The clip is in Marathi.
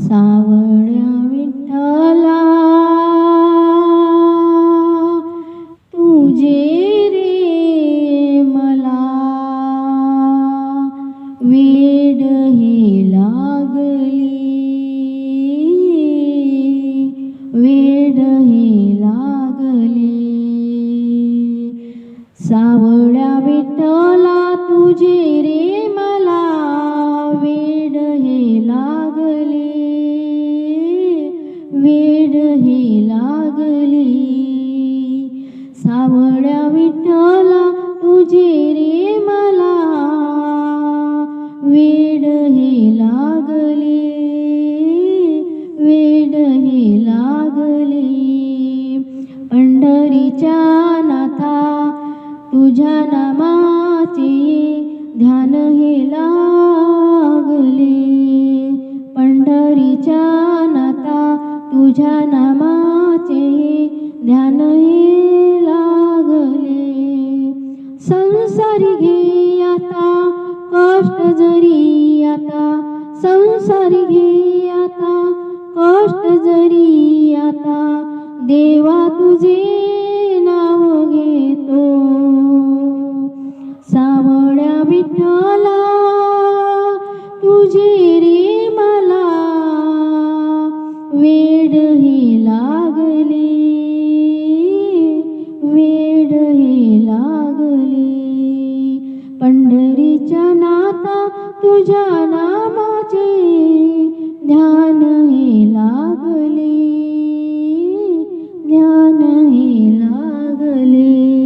सावळ्या विठ्ठला तुझे रे मला. वेड हे लागली वेड हे लागली. सावळ्या विठ्ठला तुझे रे मला. हे लागली. सावळ्या विठ्ठला तुझे रे मला. वेड हे लागले वेड हे लागले. पंढरीच्या नाथा तुझ्या नामाचे ध्यान हे लागले. तुझ्या नामाचे ध्यान लागले. संसारी घे आता कष्ट जरी आता. संसारी घे आता कष्ट जरी आता. देवा तुझे नाव घेतो. सावळ्या विठ्ठला तुझे वेड ही लागली वेड ही लागली. पंढरीच्या नाता तुझ्या नामाचे ध्यान हे लागली ध्यान हे लागली.